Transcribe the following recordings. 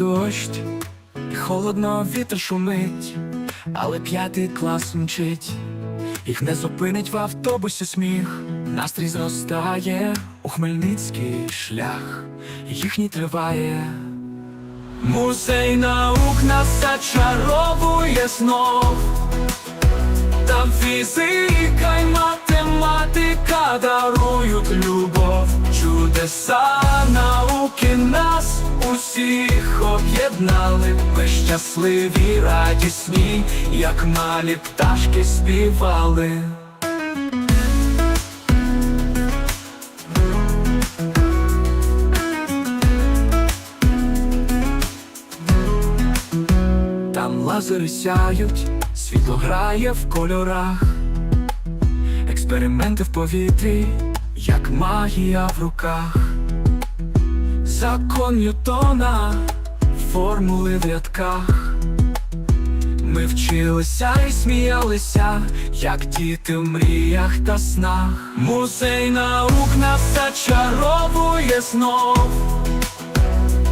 дощ, і холодно вітер шумить, але п'ятий клас мчить, їх не зупинить в автобусі сміх, настрій зростає у Хмельницький шлях, їхній триває. Музей наук нас зачаровує знов. Там фізика й математика дарують любов, чудеса науки нас усіх об'єднали. Ми щасливі, радісні, як малі пташки співали. Там лазери сяють, світло грає в кольорах, експерименти в повітрі, як магія в руках, закон Ньютона, формули в рядках. Ми вчилися і сміялися, як діти в мріях та снах. Музей наук нас зачаровує знов.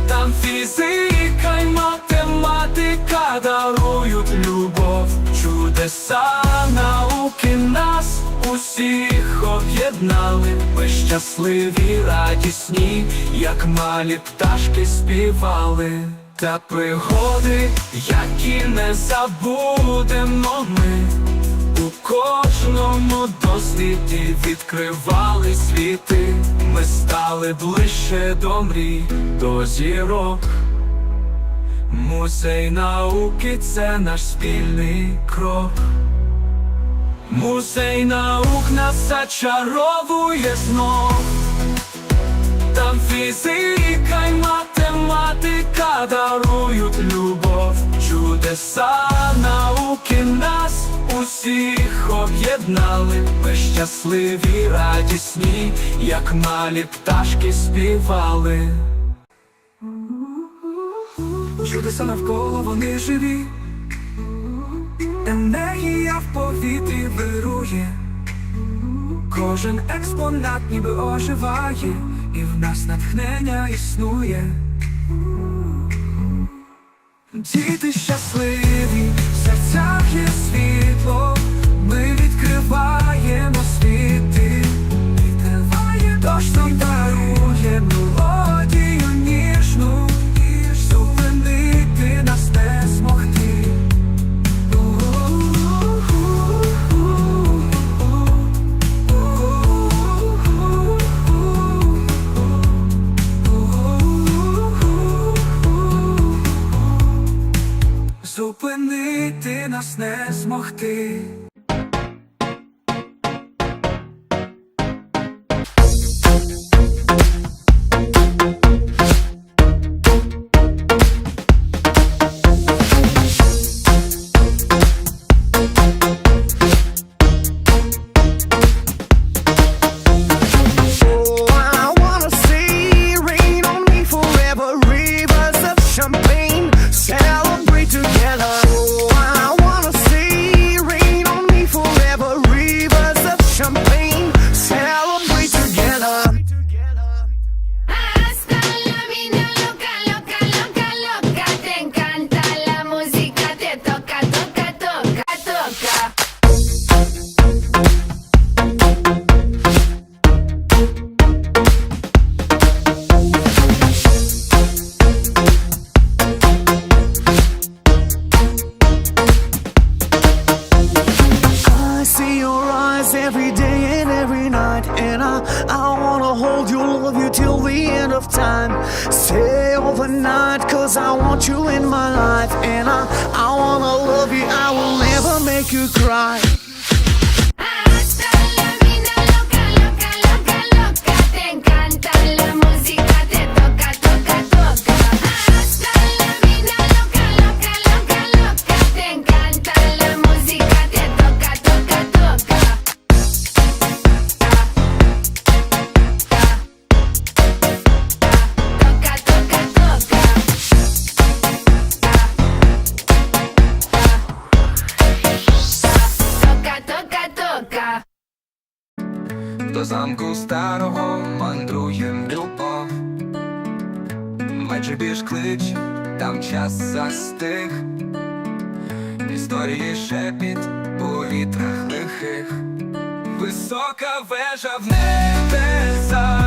Там фізика й математика дарують любов, чудеса науки нас усіх об'єднали. Ми щасливі, радісні, як малі пташки співали. Та пригоди, які не забудемо ми. У кожному досліді відкривали світи, ми стали ближче до мрій, до зірок. Музей науки це наш спільний крок. Музей наук нас зачаровує знов. Там фізика й математика дарують любов, чудеса науки нас усіх об'єднали. Ми щасливі, радісні, як малі пташки співали. Чудеса навколо вони живі, енергія в повітрі вирує. Кожен експонат ніби оживає, і в нас натхнення існує. Діти щасливі, в серцях є світло, ми відкриваємо світи, відкриває дощ нас не змогти. Stay overnight, cause I want you in my life, and I, I wanna love you, I will never make you cry. До замку старого мандруєм любов. Майже біж клич, там час застиг, історії шепіт у вітрах лихих, висока вежа в небеса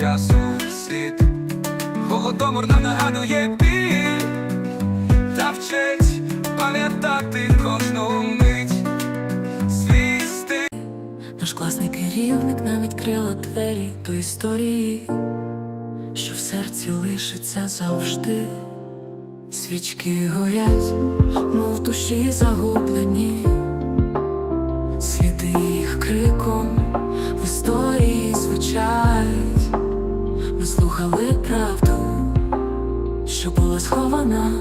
часу слід. Голодомор нам нагадує біль та вчить пам'ятати кожну мить. Свій стиль Наш класний керівник нам відкрила двері до історії, що в серці лишиться завжди. Свічки горять, мов в душі загублені, сліди їх криком в історії правду, що була схована,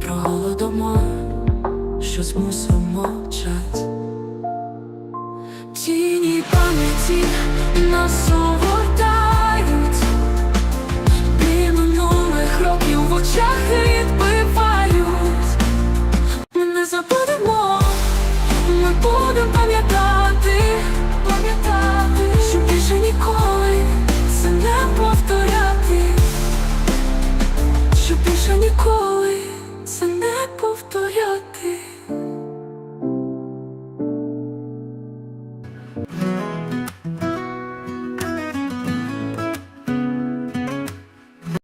про голодомор, що змусив мовчать. Тіні пам'яті нас огортають, Біль минулих років в очах.